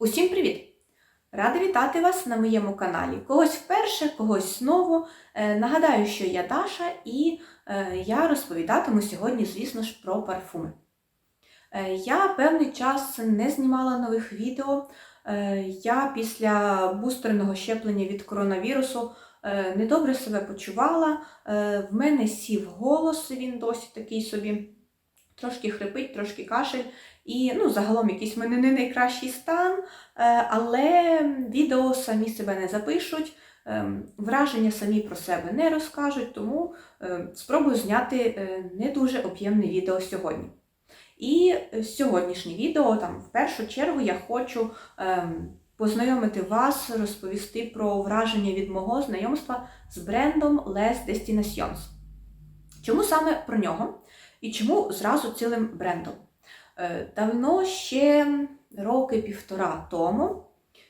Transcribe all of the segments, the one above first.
Усім привіт! Рада вітати вас на моєму каналі. Когось вперше, когось знову. Е, Нагадаю, що я Даша і е, я розповідатиму сьогодні, звісно ж, про парфуми. Е, Я певний час не знімала нових відео. Я після бустерного щеплення від коронавірусу недобре себе почувала. В мене сів голос, він досі такий собі. Трошки хрипить, трошки кашель. І ну, загалом якийсь в мене не найкращий стан, е, але відео самі себе не запишуть, е, враження самі про себе не розкажуть, тому е, спробую зняти не дуже об'ємне відео сьогодні. І сьогоднішнє відео, там, в першу чергу, я хочу познайомити вас, розповісти про враження від мого знайомства з брендом Les Destinations. Чому саме про нього? І чому зразу цілим брендом? Е, Давно ще роки півтора тому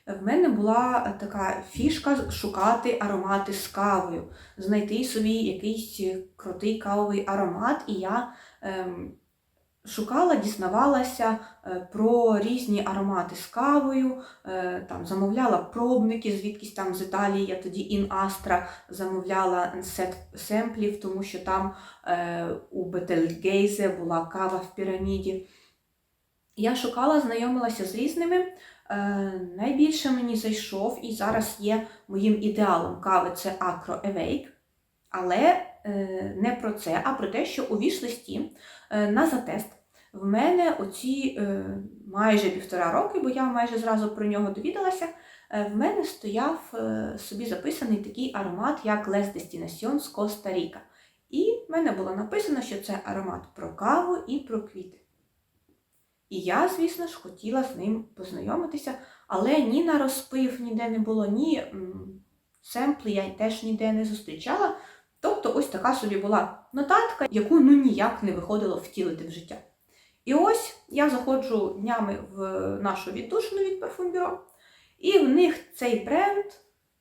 в мене була така фішка шукати аромати з кавою, знайти собі якийсь крутий кавовий аромат, і я ем, шукала, дізнавалася е, про різні аромати з кавою, е, там замовляла пробники, звідкись там з Італії, я тоді Ін Астра замовляла сет семплів, тому що там е, у Бетельгейзе була кава в піраміді. Я шукала, знайомилася з різними. Е, найбільше мені зайшов і зараз є моїм ідеалом кави це Acro Awake. Але е, не про це, а про те, що у віш-листі е, на затест в мене оці майже півтора роки, бо я майже зразу про нього довідалася, в мене стояв собі записаний такий аромат, як Les Destinations з Коста-Ріка. І в мене було написано, що це аромат про каву і про квіти. І я, звісно ж, хотіла з ним познайомитися, але ні на розпив ніде не було, ні семпли я теж ніде не зустрічала. Тобто ось така собі була нотатка, яку ну ніяк не виходило втілити в життя. І ось я заходжу днями в нашу віддушину від парфумбюро, і в них цей бренд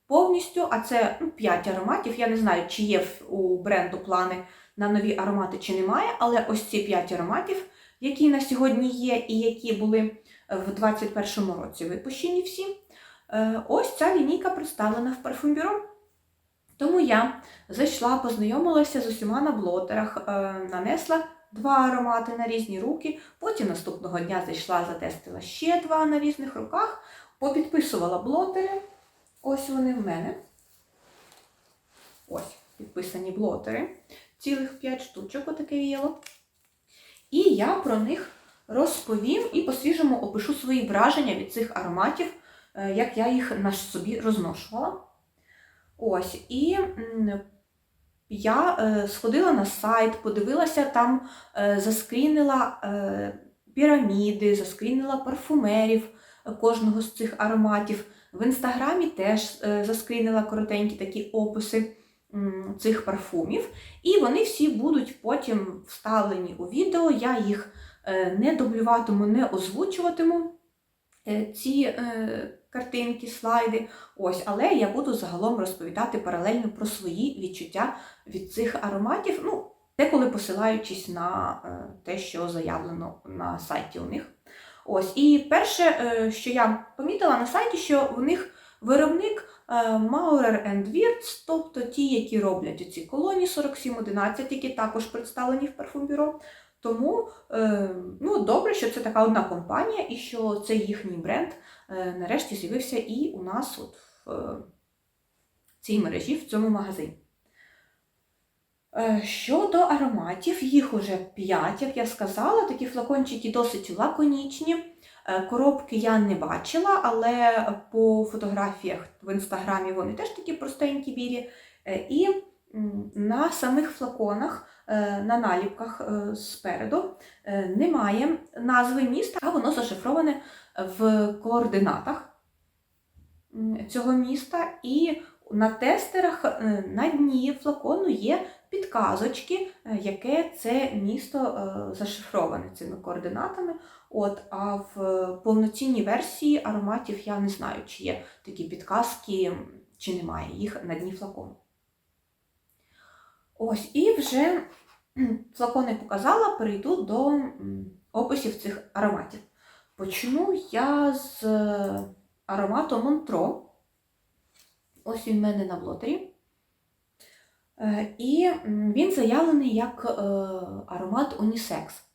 повністю, а це ну, 5 ароматів. Я не знаю, чи є у бренду плани на нові аромати, чи немає, але ось ці 5 ароматів які на сьогодні є, і які були в 2021 році випущені всі. Е, Ось ця лінійка представлена в парфумбюро. Тому я зайшла, познайомилася з усіма на блотерах, е, нанесла два аромати на різні руки. Потім наступного дня зайшла, затестила ще два на різних руках, попідписувала блотери. Ось вони в мене. Ось підписані блотери. Цілих 5 штучок, отаке віяло. І я про них розповім і по-свіжому опишу свої враження від цих ароматів, е, як я їх на собі розношувала. Ось, і я е, сходила на сайт, подивилася там, е, заскрінила піраміди, заскрінила парфумерів кожного з цих ароматів. В інстаграмі теж заскрінила коротенькі такі описи цих парфумів. І вони всі будуть потім вставлені у відео. Я їх е, не дублюватиму, не озвучуватиму е, ці е, картинки, слайди. Ось, але я буду загалом розповідати паралельно про свої відчуття від цих ароматів. Ну, деколи посилаючись на те, що заявлено на сайті у них. Ось, і перше, що я помітила на сайті, що у них виробник е, Maurer Wirtz, тобто ті, які роблять оці колоні 4711, які також представлені в парфумбюро. Тому е, ну, добре, що це така одна компанія і що цей їхній бренд е, нарешті з'явився і у нас от в цій мережі, в цьому магазині. Щодо ароматів, їх уже 5, як я сказала, такі флакончики досить лаконічні. Е, Коробки я не бачила, але по фотографіях в інстаграмі вони теж такі простенькі білі. Е, І на самих флаконах, е, на наліпках спереду немає назви міста, а воно зашифроване в координатах цього міста. І на тестерах на дні флакону є підказочки, яке це місто зашифроване цими координатами. От, а в повноцінній версії ароматів я не знаю, чи є такі підказки, чи немає їх на дні флакону. Ось, і вже флакони показала, перейду до описів цих ароматів. Почну я з е, аромату Монтро. Ось він в мене на блотері. Е, І він заявлений як е, аромат унісекс.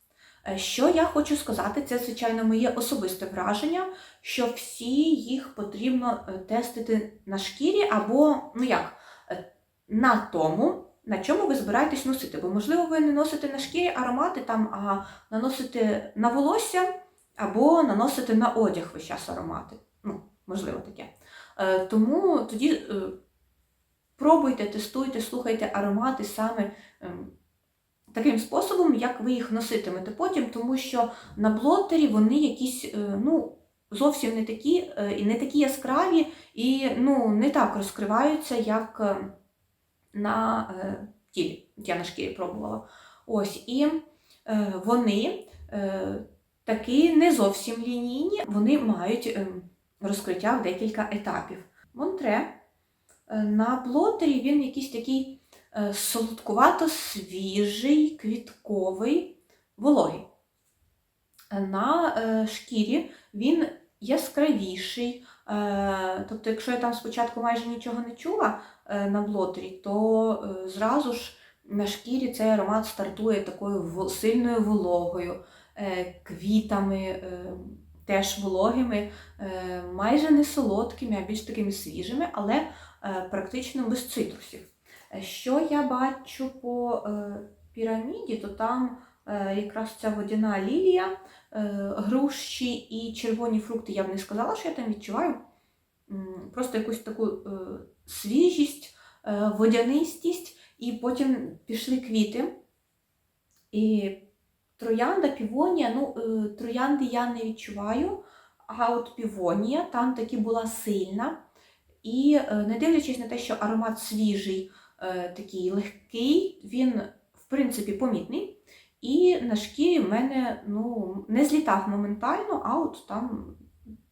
Е, Що я хочу сказати, це, звичайно, моє особисте враження, що всі їх потрібно е, тестити на шкірі або, ну як, е, на тому, на чому ви збираєтесь носити. Бо, можливо, ви не носите на шкірі аромати, там, а наносите на волосся або наносите на одяг весь час аромати. Ну, можливо, таке. Тому тоді пробуйте, тестуйте, слухайте аромати саме ем, таким способом, як ви їх носитимете потім, тому що на блотері вони якісь е, ну, зовсім не такі е, і не такі яскраві, і ну, не так розкриваються, як е, на тілі. Я на шкірі пробувала. Ось, і вони такі не зовсім лінійні, вони мають розкриття в декілька етапів. Монтре на блотері він якийсь такий солодкувато свіжий, квітковий, вологий. Е, На е, шкірі він яскравіший. Е, Тобто, якщо я там спочатку майже нічого не чула е, на блотері, то е, зразу ж на шкірі цей аромат стартує такою сильною вологою, е, квітами, е, теж вологими, е, майже не солодкими, а більш такими свіжими, але е, практично без цитрусів. Е, Що я бачу по е, піраміді, то там е, якраз ця водяна лілія, груші і червоні фрукти, я б не сказала, що я там відчуваю. Просто якусь таку свіжість, водянистість, і потім пішли квіти. І троянда, півонія, ну, троянди я не відчуваю, а от півонія там таки була сильна. І не дивлячись на те, що аромат свіжий, такий легкий, він, в принципі, помітний. І на шкірі в мене ну, не злітав моментально, а от там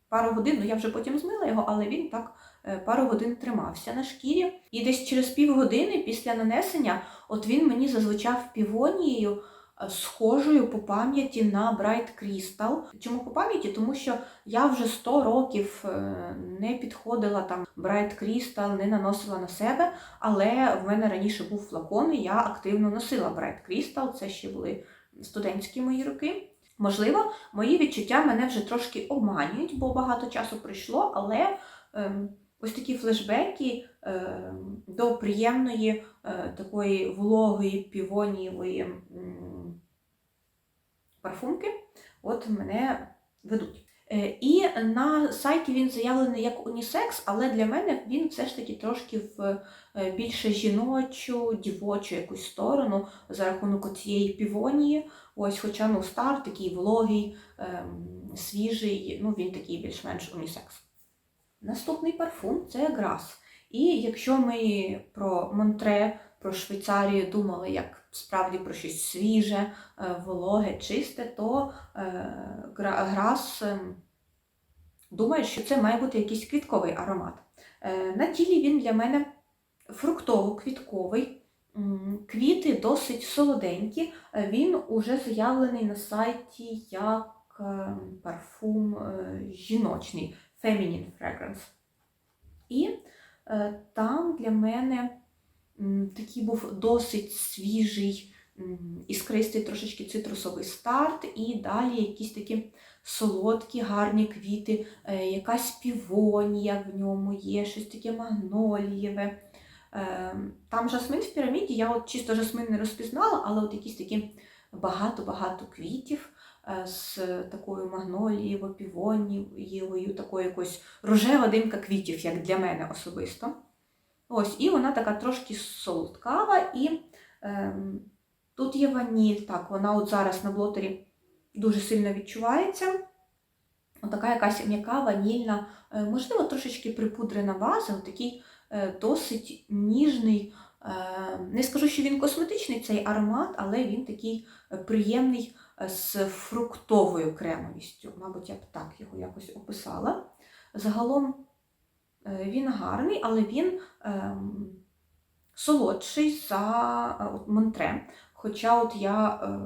пару годин, ну я вже потім змила його, але він так е, пару годин тримався на шкірі. І десь через півгодини після нанесення, от він мені зазвучав півонією, е, схожою по пам'яті на Bright Crystal. Чому по пам'яті? Тому що я вже 100 років е, не підходила там Bright Crystal, не наносила на себе, але в мене раніше був флакон, і я активно носила Bright Crystal, це ще були студентські мої роки. Можливо, мої відчуття мене вже трошки обманюють, бо багато часу пройшло, але ем, ось такі флешбеки ем, до приємної е, такої вологої півонієвої м, парфумки от мене ведуть. Е, І на сайті він заявлений як унісекс, але для мене він все ж таки трошки в е, більше жіночу, дівочу якусь сторону за рахунок цієї півонії. Ось, хоча ну, стар такий вологий, ем, свіжий, ну він такий більш-менш унісекс. Наступний парфум це Грас. І якщо ми про Монтре, про Швейцарію думали як справді про щось свіже, е, вологе, чисте, то е, Грас ем, думає, що це має бути якийсь квітковий аромат. Е, На тілі він для мене фруктово-квітковий. Квіти досить солоденькі. Е, Він уже заявлений на сайті як е, парфум е, жіночний Feminine Fragrance. І е, там для мене такий був досить свіжий, іскристий трошечки цитрусовий старт, і далі якісь такі солодкі, гарні квіти, е, якась півонія в ньому є, щось таке магнолієве. Е, Там жасмин в піраміді, я от чисто жасмин не розпізнала, але от якісь такі багато-багато квітів е, з такою магнолієво, півонієвою, такою якось рожева димка квітів, як для мене особисто. Ось, і вона така трошки солодкава, і ем, тут є ваніль, так, вона от зараз на блотері дуже сильно відчувається. Отака якась м'яка ванільна, е, можливо, трошечки припудрена база, такий е, досить ніжний. е, Не скажу, що він косметичний цей аромат, але він такий приємний з фруктовою кремовістю. Мабуть, я б так його якось описала. Загалом він гарний, але він ем, солодший за е, от, Монтре. Хоча от я е,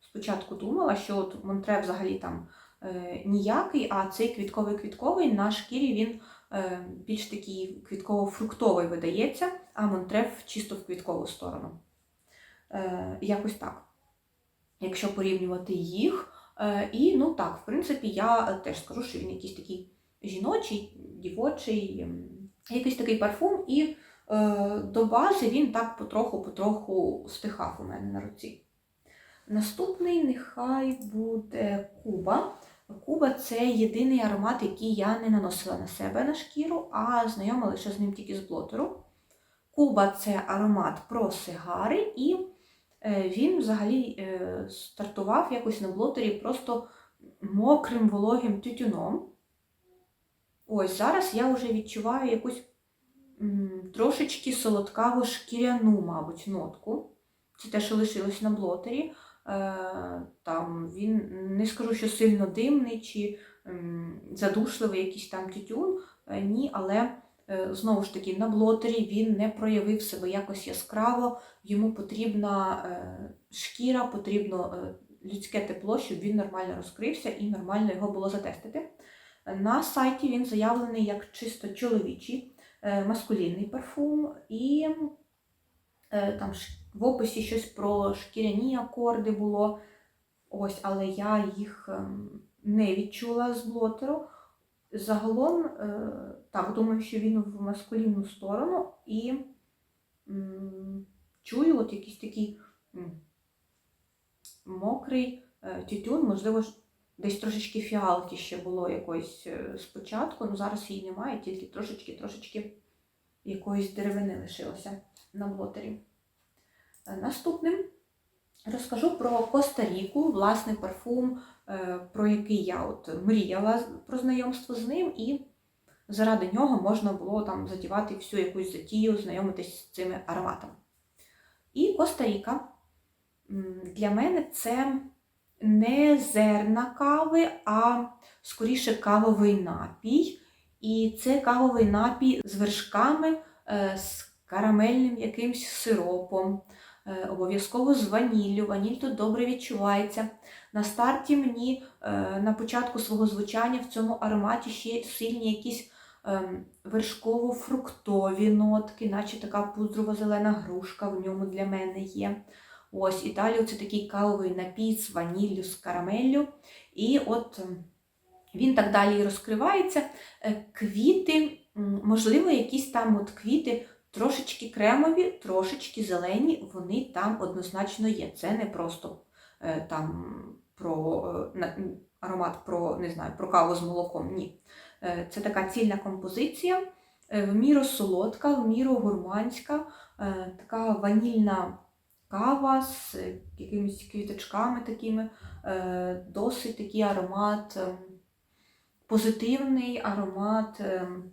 спочатку думала, що от Монтре взагалі там е, ніякий, а цей квітковий-квітковий на шкірі він е, більш такий квітково-фруктовий видається, а Монтреф чисто в квіткову сторону. Е, якось так. Якщо порівнювати їх. Е, і ну так, в принципі, я е, теж скажу, що він якийсь такий жіночий, дівочий, ем, якийсь такий парфум, і е, до бази він так потроху-потроху стихав у мене на руці. Наступний нехай буде Куба. Куба це єдиний аромат, який я не наносила на себе на шкіру, а знайома лише з ним тільки з блотеру. Куба це аромат про сигари, і е, він взагалі е, стартував якось на блотері просто мокрим вологим тютюном. Ось зараз я вже відчуваю якусь трошечки солодкаву шкіряну, мабуть, нотку. Це те, що лишилось на блотері. Е, там він не скажу, що сильно димний чи задушливий якийсь там тютюн. Е, ні, але е, знову ж таки на блотері він не проявив себе якось яскраво. Йому потрібна шкіра, потрібно людське тепло, щоб він нормально розкрився і нормально його було затестити. На сайті він заявлений як чисто чоловічий, е, маскулінний парфум, і е, там в описі щось про шкіряні акорди було. Ось, але я їх ем, не відчула з блотеру. Загалом, е, так, думаю, що він в маскулінну сторону і чую от якийсь такий мокрий тютюн, можливо, десь трошечки фіалки ще було якоїсь е, спочатку, ну зараз її немає, тільки трошечки-трошечки якоїсь деревини лишилося на блотері. Е, Наступним розкажу про Коста-Ріку, власне, парфум, е, про який я от мріяла про знайомство з ним, і заради нього можна було там задівати всю якусь затію, знайомитись з цими ароматами. І Коста-Ріка для мене це не зерна кави, а скоріше кавовий напій. І це кавовий напій з вершками, е, з карамельним якимсь сиропом, е, обов'язково з ваніллю. Ваніль тут добре відчувається. На старті мені е, на початку свого звучання в цьому ароматі ще сильні якісь ем, вершково-фруктові нотки, наче така пудрово-зелена грушка в ньому для мене є. Ось, і далі це такий кавовий напій з ваніллю, з карамеллю. І от він так далі розкривається. Е, Квіти, можливо, якісь там от квіти трошечки кремові, трошечки зелені, вони там однозначно є. Це не просто е, там про е, аромат про, не знаю, про каву з молоком. Ні. Це така цільна композиція, в міру солодка, в міру гурманська, така ванільна кава з якимись квіточками такими, е, досить такий аромат, ем, позитивний аромат ем,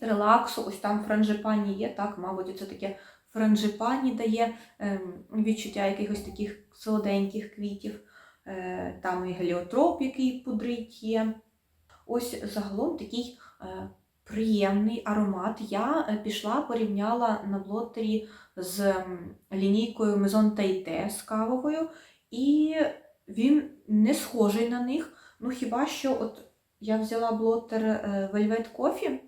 релаксу. Ось там франжипані є, так, мабуть, це таке франжипані дає ем, відчуття якихось таких солоденьких квітів. Е, Там і геліотроп, який пудрить є. Ось загалом такий е, приємний аромат. Я е, пішла, порівняла на блотері з лінійкою Maison Taité з кавовою, і він не схожий на них. Ну хіба що от я взяла блотер е, Velvet Coffee,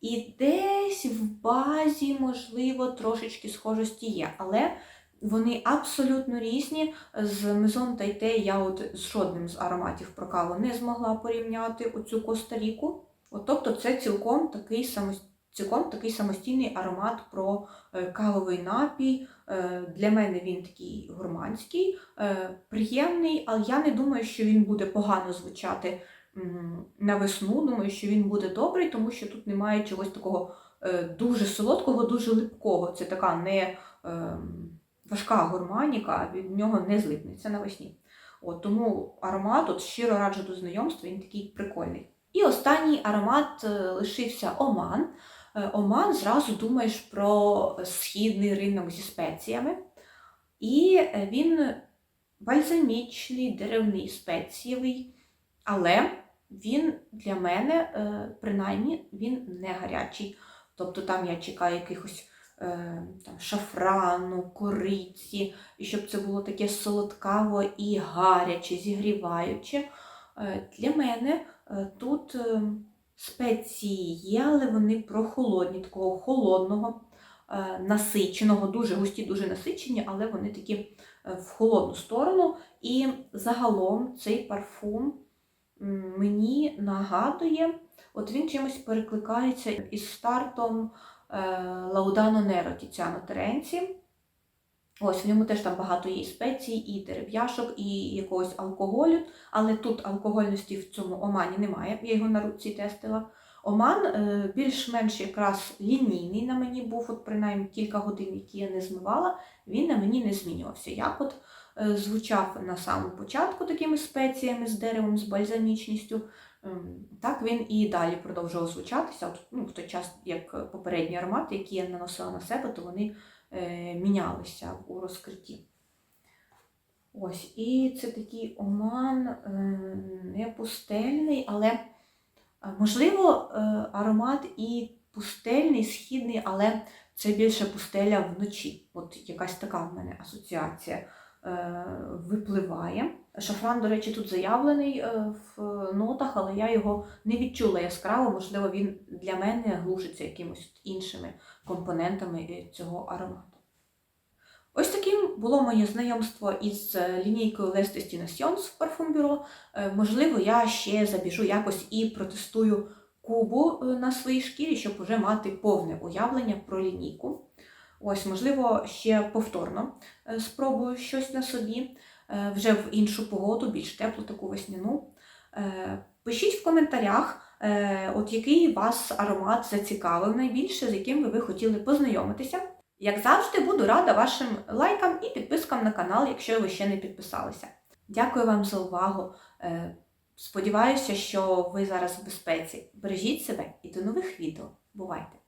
і десь в базі, можливо, трошечки схожості є, але вони абсолютно різні. З Maison Taité я от з жодним з ароматів про каву не змогла порівняти оцю Коста-Ріку. От, тобто це цілком такий самостійний. Цілком такий самостійний аромат про е, кавовий напій. Е, Для мене він такий гурманський, е, приємний, але я не думаю, що він буде погано звучати на весну. Думаю, що він буде добрий, тому що тут немає чогось такого дуже солодкого, дуже липкого. Це така не ем, важка гурманіка, від нього не злипнеться навесні. От, тому аромат, от щиро раджу до знайомства, він такий прикольний. І останній аромат лишився Оман. Е, Оман зразу думаєш про східний ринок зі спеціями. І е, він бальзамічний, деревний, спецієвий, але він для мене, е, принаймні, він не гарячий. Тобто там я чекаю якихось там, шафрану, кориці, і щоб це було таке солодкаво і гаряче, зігріваюче. Для мене тут е, спеції є, але вони прохолодні, такого холодного, е, насиченого, дуже густі, дуже насичені, але вони такі е, в холодну сторону. І загалом цей парфум мені нагадує, от він чимось перекликається із стартом Лаудано Неро Тіціано Теренці. Ось в ньому теж там багато є спецій, і дерев'яшок, і якогось алкоголю. Але тут алкогольності в цьому омані немає. Я його на руці тестила. Оман е, більш-менш якраз лінійний на мені був, от принаймні кілька годин, які я не змивала, він на мені не змінювався. Як от е, звучав на самому початку такими спеціями з деревом, з бальзамічністю, ем, так він і далі продовжував звучатися. От, ну, в той час, як попередні аромати, які я наносила на себе, то вони мінялися у розкритті. Ось, і це такий оман е, не пустельний, але е, можливо е, аромат і пустельний, східний, але це більше пустеля вночі. От якась така в мене асоціація е, випливає. Шафран, до речі, тут заявлений е, в нотах, але я його не відчула яскраво. Можливо, він для мене глушиться якимось іншими компонентами е, цього аромату. Ось таким було моє знайомство із е, лінійкою Les Destinations в. Е, Можливо, я ще забіжу якось і протестую кубу е, на своїй шкірі, щоб уже мати повне уявлення про лінійку. Ось, можливо, ще повторно е, спробую щось на собі е, вже в іншу погоду, більш теплу, таку весняну. Е, Пишіть в коментарях, от який вас аромат зацікавив найбільше, з яким ви хотіли познайомитися. Як завжди, буду рада вашим лайкам і підпискам на канал, якщо ви ще не підписалися. Дякую вам за увагу. Сподіваюся, що ви зараз в безпеці. Бережіть себе і до нових відео. Бувайте!